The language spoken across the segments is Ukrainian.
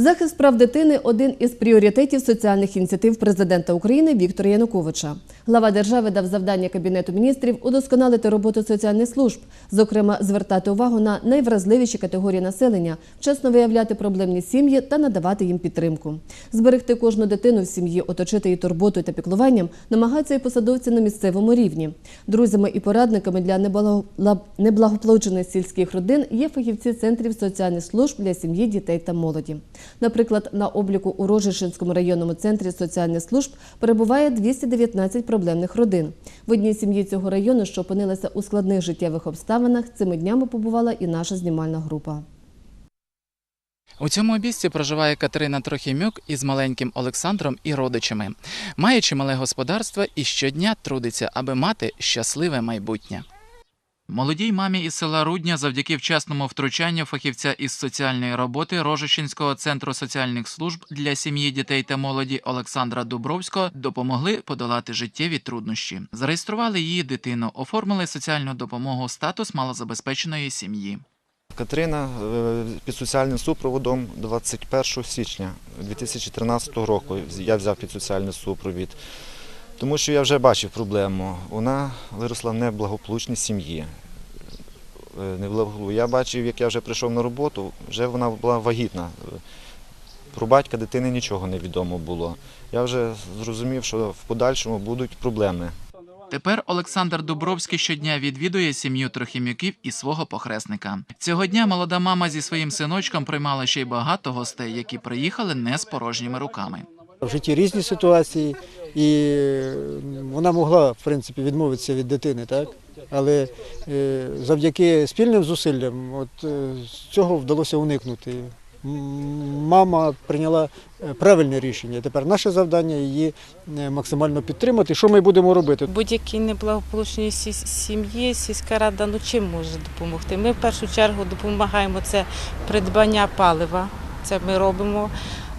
Захист прав дитини один із пріоритетів соціальних ініціатив президента України Віктора Януковича. Глава держави дав завдання кабінету міністрів удосконалити роботу соціальних служб, зокрема, звертати увагу на найвразливіші категорії населення, вчасно виявляти проблемні сім'ї та надавати їм підтримку. Зберегти кожну дитину в сім'ї, оточити її турботою та піклуванням намагаються і посадовці на місцевому рівні. Друзями і порадниками для неблаго- неблагополучених сільських родин є фахівці центрів соціальних служб для сім'ї, дітей та молоді. Наприклад, на обліку у Рожишинському районному центрі соціальних служб перебуває 219 проблемних родин. В одній сім'ї цього району, що опинилася у складних життєвих обставинах, цими днями побувала і наша знімальна група. У цьому обійсті проживає Катерина Трохімюк із маленьким Олександром і родичами. Має чимале господарство і щодня трудиться, аби мати щасливе майбутнє. Молодій мамі із села Рудня завдяки вчасному втручанню фахівця із соціальної роботи Рожичинського центру соціальних служб для сім'ї, дітей та молоді Олександра Дубровського допомогли подолати життєві труднощі. Зареєстрували її дитину, оформили соціальну допомогу статус малозабезпеченої сім'ї. Катерина е, під соціальним супроводом 21 січня 2013 року я взяв під соціальний супровід, тому що я вже бачив проблему. Вона виросла в неблагополучній сім'ї. Е, Я бачив, як я вже прийшов на роботу, вже вона була вагітна. Про батька дитини нічого не відомо було. Я вже зрозумів, що в подальшому будуть проблеми. Тепер Олександр Дубровський щодня відвідує сім'ю Трохімюків і свого похресника. Цього дня молода мама зі своїм синочком приймала ще й багато гостей, які приїхали не з порожніми руками. В житті різні ситуації, і вона могла, в принципі, відмовитися від дитини, так? Але е, завдяки спільним зусиллям от, е, цього вдалося уникнути. Мама прийняла е, правильне рішення. Тепер наше завдання її максимально підтримати. Що ми будемо робити? Будь-якій неблагополучній сі- сім'ї сільська рада ну чим може допомогти? Ми в першу чергу допомагаємо це придбання палива. Це ми робимо.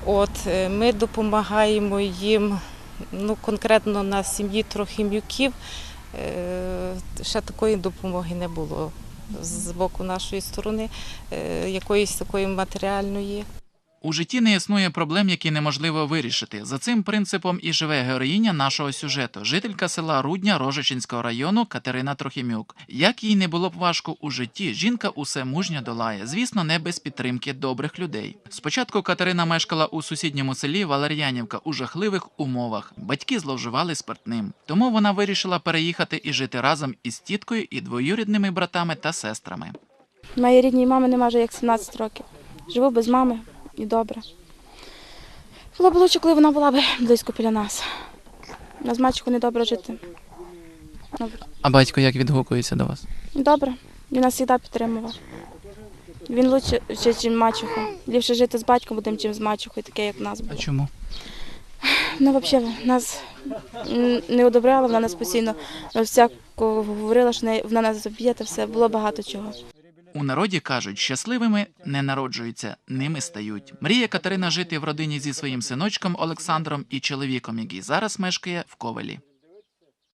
От ми допомагаємо їм ну конкретно на сім'ї Трохимюків. м'юків Ще такої допомоги не було з боку нашої сторони, е, якоїсь такої матеріальної. У житті не існує проблем, які неможливо вирішити. За цим принципом і живе героїня нашого сюжету, жителька села Рудня Рожичинського району Катерина Трохімюк. Як їй не було б важко у житті, жінка усе мужньо долає. Звісно, не без підтримки добрих людей. Спочатку Катерина мешкала у сусідньому селі Валер'янівка у жахливих умовах. Батьки зловживали спиртним. Тому вона вирішила переїхати і жити разом із тіткою і двоюрідними братами та сестрами. Моїй рідній мами нема вже як 17 років. Живу без мами і добре. Було б лучше, коли вона була б близько біля нас. Без мачку не добре жити. Добре. А батько як відгукується до вас? Добре, він нас завжди підтримував. Він лучше, ніж мачуха. Ліпше жити з батьком будемо, чим з мачухою, таке, як в нас А чому? Ну, взагалі, нас не одобряла, вона нас постійно всяко говорила, що вона нас та все, було багато чого. У народі кажуть, щасливими не народжуються, ними стають. Мріє Катерина жити в родині зі своїм синочком Олександром і чоловіком, який зараз мешкає в Ковелі.